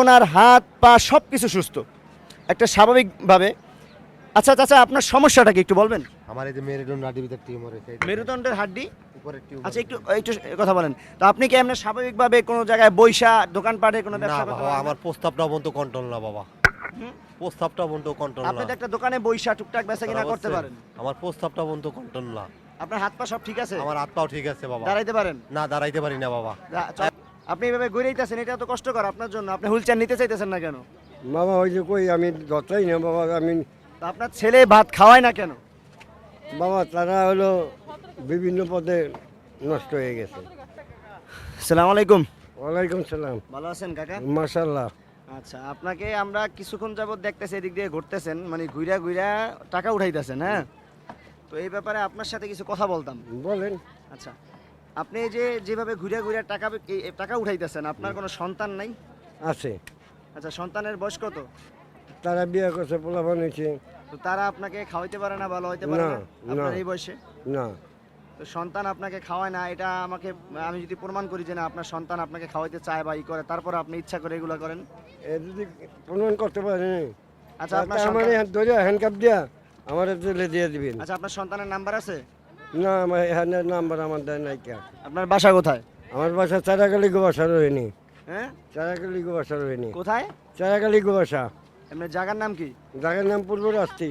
ওনার হাত পা সব কিছু সুস্থ। একটা স্বাভাবিকভাবে। আচ্ছা চাচা আপনার সমস্যাটা কি একটু বলবেন? আমার এই যে মেরুদণ্ড নাডি ভিতর টিউমার হয়েছে মেরুদণ্ডের হাড্ডি? উপরে টিউমার আচ্ছা একটু একটু কথা বলেন। তো আপনি কি এমনি স্বাভাবিকভাবে কোনো জায়গায় বৈশা দোকানপাটে কোনো ব্যবসা করতে বাবা? আমার প্রস্তাবটা বন্ধ কন্ট্রোল না বাবা? প্রস্তাবটা বন্ধ কন্ট্রোল আপনি না। তো একটা দোকানে বৈশা টুকটাক বেচা কিনা করতে পারেন। আমার প্রস্তাবটা বন্ধ কন্ট্রোল না। আপনার হাত পা সব ঠিক আছে? আমার হাত পাও ঠিক আছে বাবা। দাঁড়াইতে পারেন? না দাঁড়াইতে পারি না বাবা। আপনি এভাবে ঘুরেইতেছেন এটা তো কষ্টকর আপনার জন্য। আপনি হুইল নিতে চাইতেছেন না কেন? বাবা ওই যে কই আমি যতই না বাবা আমি তো আপনার ছেলে ভাত খাওয়ায় না কেন? বাবা তারা হলো বিভিন্ন পদে নষ্ট হয়ে গেছে। সালাম আলাইকুম। ওয়ালাইকুম সালাম। ভালো আছেন কাকা? মাশাল্লাহ আচ্ছা আপনাকে আমরা কিছুক্ষণ যাবত দেখতেছি এদিক দিয়ে ঘুরতেছেন মানে ঘুরা ঘুরা টাকা উঠাইতেছেন হ্যাঁ? তো এই ব্যাপারে আপনার সাথে কিছু কথা বলতাম। বলেন। আচ্ছা আপনি যে যেভাবে ঘুরে ঘুরে টাকা টাকা উঠাইতেছেন আপনার কোনো সন্তান নাই? আছে। আচ্ছা সন্তানের বয়স কত? তারা বিয়ে করছে পোলাপান হয়েছে তো তারা আপনাকে খাওয়াইতে পারে না ভালো হইতে পারে না, আপনার এই বয়সে? না। তো সন্তান আপনাকে খাওয়ায় না এটা আমাকে আমি যদি প্রমাণ করি যে না আপনার সন্তান আপনাকে খাওয়াইতে চায় বা ই করে তারপর আপনি ইচ্ছা করে এগুলো করেন? এ যদি প্রমাণ করতে পারে। আচ্ছা আপনার আমার সন্তান- ধরে হ্যান্ডকাপ দিয়া আমার দিয়ে দিবেন। আচ্ছা আপনার সন্তানের নাম্বার আছে? না আমার হ্যান্ডের নাম্বার আমার দেয় নাই কে আপনার বাসা কোথায়? আমার বাসা চারাকালি গো বাসা রোহিণী। হ্যাঁ? চারাকালি গো বাসা রোহিণী। কোথায়? চারাকালি গো বাসা। এমনি জায়গার নাম কি? জায়গার নাম পূর্ব রাস্তি।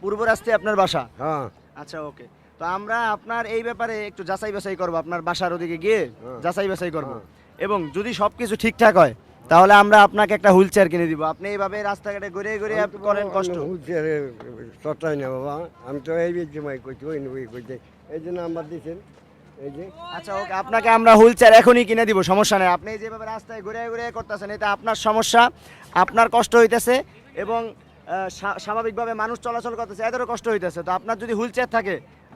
পূর্ব রাস্তায় আপনার বাসা? হ্যাঁ। আচ্ছা ওকে। তো আমরা আপনার এই ব্যাপারে একটু যাচাই বাছাই করব আপনার বাসার ওদিকে গিয়ে হ্যাঁ। যাচাই বাছাই করব। হ্যাঁ। এবং যদি সব কিছু ঠিকঠাক হয় তাহলে আমরা আপনাকে একটা হুইল চেয়ার কিনে দিব। আপনি এইভাবে রাস্তাঘাটে ঘুরে ঘুরে করেন কষ্ট। অন্য হুঁশিয়ারে না বাবা। আমি তো এই জমাই করছি ওই ওই করছি। এই যে নাম্বার দিয়েছেন এই যে। আচ্ছা ওকে আপনাকে আমরা হুইল চেয়ার এখনই কিনে দিব সমস্যা নেই। আপনি যেভাবে রাস্তায় ঘুরে ঘুরে করতেছেন এটা আপনার সমস্যা আপনার কষ্ট হইতেছে এবং স্বাভাবিকভাবে মানুষ চলাচল করতেছে এদেরও কষ্ট হইতেছে। তো আপনার যদি হুইল চেয়ার থাকে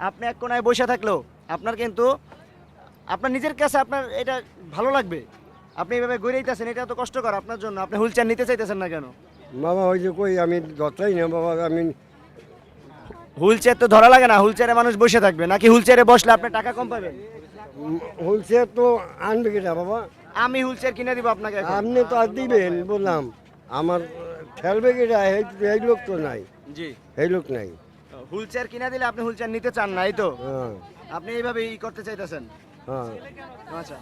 আপনি এক কোনায় বসে থাকলেও আপনার কিন্তু আপনার নিজের কাছে আপনার এটা ভালো লাগবে। আপনি এইভাবে ঘুরেইতেছেন এটা তো কষ্টকর আপনার জন্য। আপনি হুইল চেয়ার নিতে চাইতেছেন না কেন? বাবা ওই যে কই আমি যতই না বাবা আমি হুইল চেয়ার তো ধরা লাগে না হুইল চেয়ারে মানুষ বসে থাকবে। নাকি হুইল চেয়ারে বসলে আপনি টাকা কম পাবেন? হলছে তো আনবে কিনা বাবা? আমি হুইল চেয়ার কিনে দিব আপনাকে এখন। আপনি তো আর দিবেন বললাম। আমার ঠেলবে কিনা এই এই লোক তো নাই। জি। এই লোক নাই। হুইল চেয়ার কিনে দিলে আপনি হুইল চেয়ার নিতে চান না এই তো? হ্যাঁ। আপনি এইভাবে ই করতে চাইতেছেন? হ্যাঁ। আচ্ছা।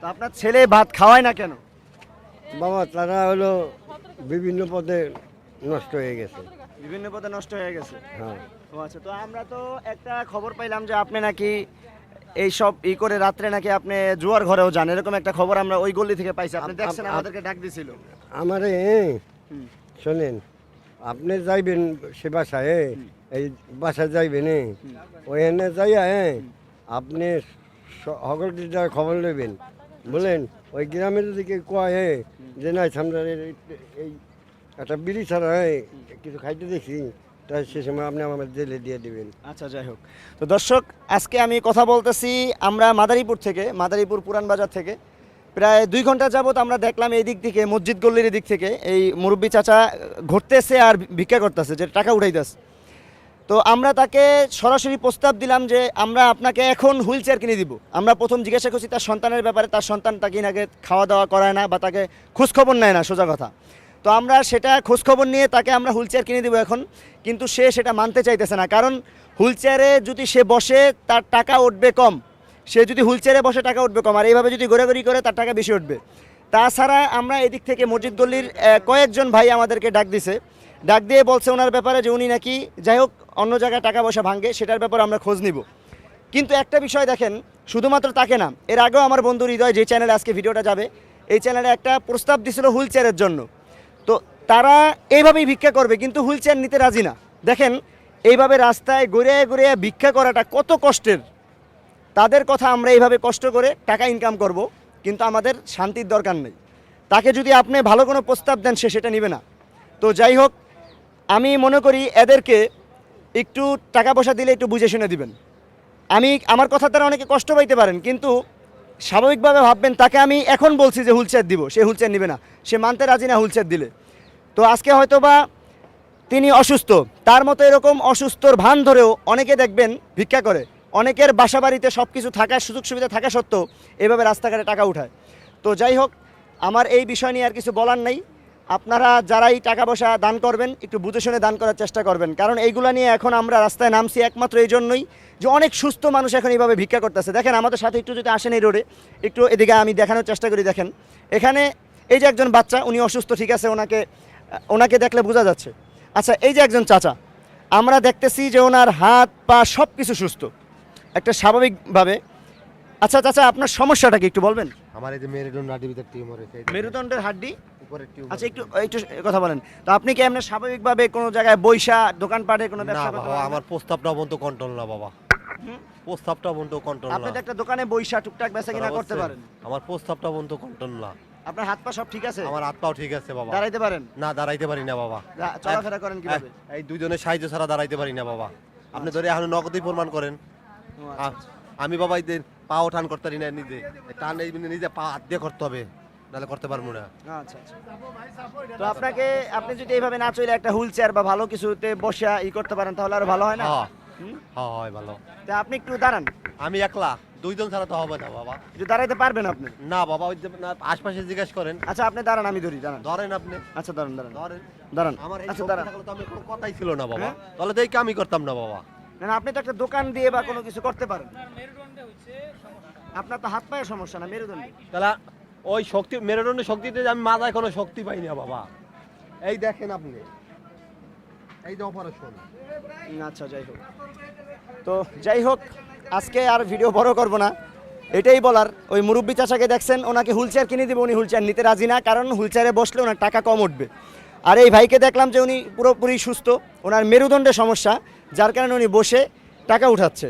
তো আপনার ছেলে ভাত খাওয়ায় না কেন? বাবা তারা হলো বিভিন্ন পদে নষ্ট হয়ে গেছে। বিভিন্ন পদে নষ্ট হয়ে গেছে? হ্যাঁ। ও আচ্ছা তো আমরা তো একটা খবর পাইলাম যে আপনি নাকি এই সব ই করে রাত্রে নাকি আপনি জুয়ার ঘরেও যান এরকম একটা খবর আমরা ওই গলি থেকে পাইছি। আপনি দেখছেন আমাদেরকে ডাক দিছিল। আমারে। শোনেন আপনি যাইবেন সে বাসায় এই বাসায় যাইবেন। ওইখানে যাইয়া আপনি স- সকলকে খবর নেবেন বলেন, ওই গ্রামের দিকে কয় হে, যে না সামনে এই একটা বিড়ি ছাড়া কিছু খাইতে দেখি। তাই সে সময় আপনি আমার জেলে দিয়ে দিবেন। আচ্ছা যাই হোক। তো দর্শক, আজকে আমি কথা বলতেছি আমরা মাদারীপুর থেকে, মাদারীপুর পুরান বাজার থেকে। প্রায় দুই ঘণ্টা যাবত আমরা দেখলাম এই দিক থেকে, মসজিদ গল্লির দিক থেকে, এই মুরব্বী চাচা ঘুরতেছে আর ভিক্ষা করতেছে, যে টাকা উঠাইতেছে। তো আমরা তাকে সরাসরি প্রস্তাব দিলাম যে আমরা আপনাকে এখন হুইল চেয়ার কিনে দিব। আমরা প্রথম জিজ্ঞাসা করছি তার সন্তানের ব্যাপারে, তার সন্তান তাকে নাকি খাওয়া দাওয়া করায় না বা তাকে খোঁজখবর নেয় না, সোজা কথা। তো আমরা সেটা খোঁজখবর নিয়ে তাকে আমরা হুইল চেয়ার কিনে দিব এখন, কিন্তু সে সেটা মানতে চাইতেছে না। কারণ হুইল চেয়ারে যদি সে বসে, তার টাকা উঠবে কম। সে যদি হুইল চেয়ারে বসে, টাকা উঠবে কম। আর এইভাবে যদি ঘোরাঘুরি করে, তার টাকা বেশি উঠবে। তাছাড়া আমরা এদিক থেকে মসজিদ গল্লির কয়েকজন ভাই আমাদেরকে ডাক দিছে। ডাক দিয়ে বলছে ওনার ব্যাপারে যে উনি নাকি, যাই হোক অন্য জায়গায় টাকা পয়সা ভাঙে, সেটার ব্যাপারে আমরা খোঁজ নিব। কিন্তু একটা বিষয় দেখেন, শুধুমাত্র তাকে না, এর আগেও আমার বন্ধু হৃদয় যে চ্যানেলে আজকে ভিডিওটা যাবে, এই চ্যানেলে একটা প্রস্তাব দিছিল হুইল চেয়ারের জন্য। তো তারা এইভাবেই ভিক্ষা করবে, কিন্তু হুইল চেয়ার নিতে রাজি না। দেখেন, এইভাবে রাস্তায় ঘুরে ঘুরে ভিক্ষা করাটা কত কষ্টের। তাদের কথা আমরা এইভাবে কষ্ট করে টাকা ইনকাম করব, কিন্তু আমাদের শান্তির দরকার নেই। তাকে যদি আপনি ভালো কোনো প্রস্তাব দেন, সে সেটা নেবে না। তো যাই হোক, আমি মনে করি এদেরকে একটু টাকা পয়সা দিলে একটু বুঝে শুনে দিবেন। আমি, আমার কথা তারা অনেকে কষ্ট পাইতে পারেন, কিন্তু স্বাভাবিকভাবে ভাববেন, তাকে আমি এখন বলছি যে হুলচেয়ার দিব, সে হুলচেয়ার নেবে না, সে মানতে রাজি না হুলচেয়ার দিলে। তো আজকে হয়তো বা তিনি অসুস্থ, তার মতো এরকম অসুস্থর ভান ধরেও অনেকে দেখবেন ভিক্ষা করে। অনেকের বাসা বাড়িতে সব কিছু থাকার সুযোগ সুবিধা থাকা সত্ত্বেও এভাবে রাস্তাঘাটে টাকা উঠায়। তো যাই হোক, আমার এই বিষয় নিয়ে আর কিছু বলার নেই। আপনারা যারাই টাকা পয়সা দান করবেন, একটু বুঝে শুনে দান করার চেষ্টা করবেন। কারণ এইগুলো নিয়ে এখন আমরা রাস্তায় নামছি একমাত্র এই জন্যই যে অনেক সুস্থ মানুষ এখন এইভাবে ভিক্ষা করতেছে। দেখেন, আমাদের সাথে একটু যদি আসেন এই রোডে, একটু এদিকে আমি দেখানোর চেষ্টা করি, দেখেন। এখানে এই যে একজন বাচ্চা, উনি অসুস্থ, ঠিক আছে, ওনাকে ওনাকে দেখলে বোঝা যাচ্ছে। আচ্ছা এই যে একজন চাচা, আমরা দেখতেছি যে ওনার হাত, পা সব কিছু সুস্থ। একটা স্বাভাবিকভাবে আচ্ছা চাচা আপনার সমস্যাটা কি একটু বলবেন? আমার এই যে মেরুদণ্ড নাটির ভিতরে টিউমার হয়েছে মেরুদণ্ডের হাড্ডি? উপরে টিউমার আচ্ছা একটু একটু কথা বলেন। তো আপনি কি এমনি স্বাভাবিকভাবে কোনো জায়গায় বৈশা দোকানপাটে কোনো না ব্যবসা করতে বাবা পারেন? আমার প্রস্তাবটা বন্ধ কন্ট্রোল না বাবা। প্রস্তাবটা বন্ধ কন্ট্রোল আপনি না। তো একটা দোকানে বৈশা টুকটাক বেচা কিনা করতে পারেন। আমার প্রস্তাবটা বন্ধ কন্ট্রোল না। আপনার হাত পা সব ঠিক আছে? আমার হাত পাও ঠিক আছে বাবা। দাঁড়াইতে পারেন? না দাঁড়াইতে পারি না বাবা। চলাফেরা করেন কীভাবে? এই দুইজনের সাহায্য ছাড়া দাঁড়াইতে পারি না বাবা। আপনি ধরে এখন নগদই প্রমাণ করেন। আচ্ছা, আমি বাবা পাও টান করতে পারি না নিজে। টান এই নিজে পা হাত দিয়ে করতে হবে নাহলে করতে পারব না। আচ্ছা আচ্ছা। তো আপনাকে আপনি যদি এইভাবে না চলে একটা হুইল চেয়ার বা ভালো কিছুতে বসে ই করতে পারেন তাহলে আরও ভালো হয় না? হ্যাঁ। হ্যাঁ হয় ভালো। তা আপনি একটু দাঁড়ান। আমি একলা দুইজন ছাড়া তো হবে না বাবা। একটু দাঁড়াইতে পারবেন আপনি? না বাবা ওই যে না, আশপাশে জিজ্ঞেস করেন। আচ্ছা আপনি দাঁড়ান আমি ধরি দাঁড়ান। ধরেন আপনি। আচ্ছা দাঁড়ান দাঁড়ান। ধরেন। দাঁড়ান। আমার আচ্ছা দাঁড়ান। থাকলে তো আমি কোনো কথাই ছিল না বাবা। হ্যাঁ? তাহলে এই কামই করতাম না বাবা। না না, আপনি তো একটা দোকান দিয়ে বা কোনো কিছু করতে পারেন। আপনার তো হাত পায়ের সমস্যা না মেরুদণ্ডে। তাহলে ওই শক্তি মেরুদণ্ডের শক্তিতে আমি মাথায় কোনো শক্তি পাই না বাবা। এই দেখেন আপনি। এই যে অপারেশন আচ্ছা যাই হোক। তো যাই হোক আজকে আর ভিডিও বড় করব না। এটাই বলার ওই মুরব্বী চাচাকে দেখছেন ওনাকে হুইল চেয়ার কিনে দেবো উনি হুইল চেয়ার নিতে রাজি না কারণ হুইল চেয়ারে বসলে ওনার টাকা কম উঠবে। আর এই ভাইকে দেখলাম যে উনি পুরোপুরি সুস্থ ওনার মেরুদণ্ডের সমস্যা যার কারণে উনি বসে টাকা উঠাচ্ছে।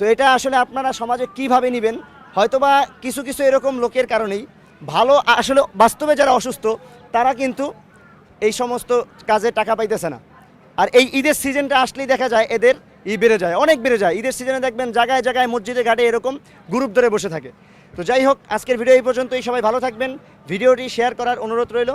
তো এটা আসলে আপনারা সমাজে কীভাবে নেবেন? হয়তোবা কিছু কিছু এরকম লোকের কারণেই ভালো আসলে বাস্তবে যারা অসুস্থ, তারা কিন্তু এই সমস্ত কাজে টাকা পাইতেছে না। আর এই ঈদের সিজনটা আসলেই দেখা যায় এদের ই বেড়ে যায়, অনেক বেড়ে যায়। ঈদের সিজনে দেখবেন জায়গায় জায়গায় মসজিদে, ঘাটে এরকম গ্রুপ ধরে বসে থাকে। তো যাই হোক, আজকের ভিডিও এই পর্যন্তই। সবাই ভালো থাকবেন। ভিডিওটি শেয়ার করার অনুরোধ রইল।